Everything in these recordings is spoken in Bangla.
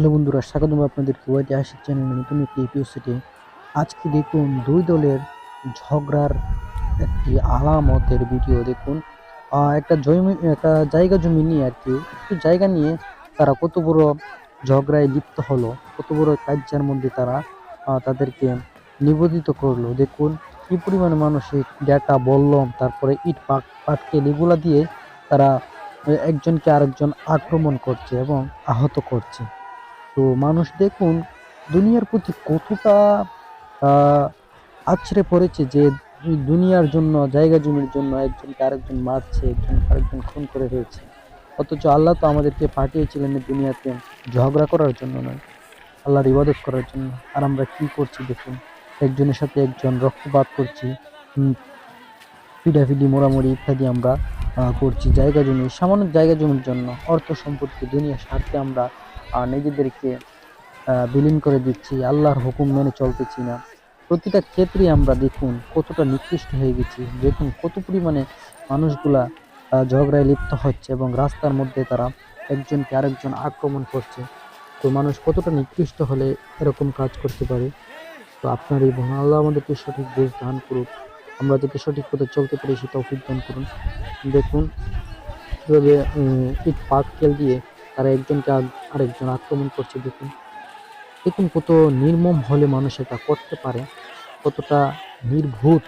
হ্যালো বন্ধুরা, স্বাগতম আপনাদেরকে ঐতিহাসিক চ্যানেলে নতুন একটি এপিসোডে আজকে দেখুন, দুই দলের ঝগড়ার একটি আলামতের ভিডিও দেখুন। একটা জমি, একটা জায়গা জমি নিয়ে আর কি, একটু জায়গা নিয়ে তারা কত বড় ঝগড়ায় লিপ্ত হলো, কত বড় কার্যের মধ্যে তারা তাদেরকে নিবেদিত করল। দেখুন, কি পরিমাণে এই ডেটা বললম, তারপরে ইট পাক, পাটকেল এগুলা দিয়ে তারা একজনকে আরেকজন আক্রমণ করছে এবং আহত করছে। তো মানুষ দেখুন, দুনিয়ার প্রতি কতটা আছড়ে পড়েছে যে দুনিয়ার জন্য, জায়গা জমির জন্য একজনকে আরেকজন মারছে, একজন আরেকজন খুন করে রয়েছে অথচ আল্লাহ তো আমাদেরকে পাঠিয়েছিলেন দুনিয়াতে ঝগড়া করার জন্য নয়, আল্লাহর ইবাদত করার জন্য। আর আমরা কি করছি দেখুন, একজনের সাথে একজন রক্তপাত করছি পিডাফিডি মোড়ামুড়ি ইত্যাদি আমরা করছি জায়গা জমি, সামান্য জায়গা জমির জন্য, অর্থ সম্পত্তি, দুনিয়ার স্বার্থে আমরা নিজেদেরকে বিলীন করে দিচ্ছি, আল্লাহর হুকুম মেনে চলতেছি না। প্রতিটা ক্ষেত্রে আমরা দেখুন কতটা নিকৃষ্ট হয়ে গেছি। দেখুন কত পরিমাণে মানুষগুলা ঝগড়ায় লিপ্ত হচ্ছে এবং রাস্তার মধ্যে তারা একজনকে আরেকজন আক্রমণ করছে। তো মানুষ কতটা নিকৃষ্ট হলে এরকম কাজ করতে পারে? তো আপনার এই মহান আল্লাহ আমাদেরকে সঠিক বুঝ দান করুক। আমরা যাতে সঠিক পথে চলতে পারি সেটা অফিক দান করুন। দেখুন, কীভাবে ইট খেল দিয়ে তারা একজনকে আরেকজন আক্রমণ করছে, দেখুন। দেখুন কত নির্মম হলে মানুষ এটা করতে পারে, কতটা নির্ভূত,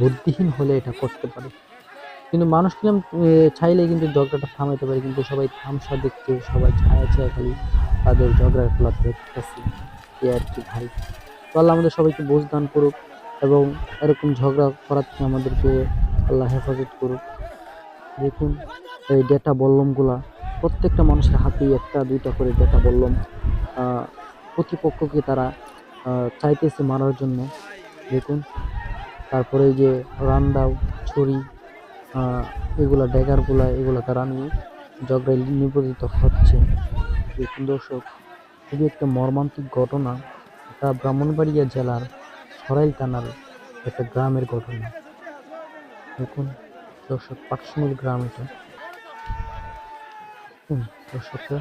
বুদ্ধিহীন হলে এটা করতে পারে। কিন্তু মানুষ কিরম চাইলে কিন্তু ঝগড়াটা থামাইতে পারে, কিন্তু সবাই থামসা দেখতে সবাই ছায়া ছায়া খালি তাদের ঝগড়ার খেলা দেখতেছে। এ আর কি ভাই তো আল্লাহ আমাদের সবাইকে বোঝ দান করুক এবং এরকম ঝগড়া করার থেকে আমাদেরকে আল্লাহ হেফাজত করুক। দেখুন এই ডেটা বল্লমগুলা প্রত্যেকটা মানুষের হাতেই একটা দুইটা করে ডেটা বল্লম। প্রতিপক্ষকে তারা চাইতেছে মারার জন্য। দেখুন তারপরে যে রান্দাও আহ, এগুলা ড্যাগারগুলা এগুলা তারা নিয়ে ঝগড়ায় নিবেদিত হচ্ছে। দেখুন দর্শক খুবই একটা মর্মান্তিক ঘটনা। এটা ব্রাহ্মণবাড়িয়া জেলার সরাইল থানার একটা গ্রামের ঘটনা। দেখুন দর্শক পাকশিমুল গ্রাম এটা। দর্শকরা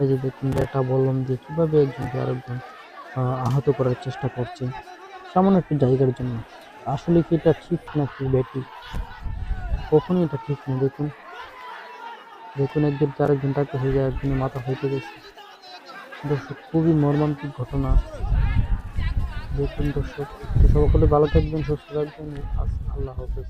এই যে দেখুন এটা বললাম যে কীভাবে একজনকে আরেকজন আহ, আহত করার চেষ্টা করছে সামান্য একটু জায়গার জন্য। আসলে কি এটা ঠিক নাকি ব্যাঠিক কখনই এটা ঠিক না দেখুন। দেখুন একজন আরেকজন তাকে হয়ে যায় একজনের মাথা হইতে গেছে। দর্শক খুবই মর্মান্তিক ঘটনা। দেখুন দর্শক সকলে ভালো থাকবেন সুস্থ থাকবেন। আল্লাহ হাফেজ।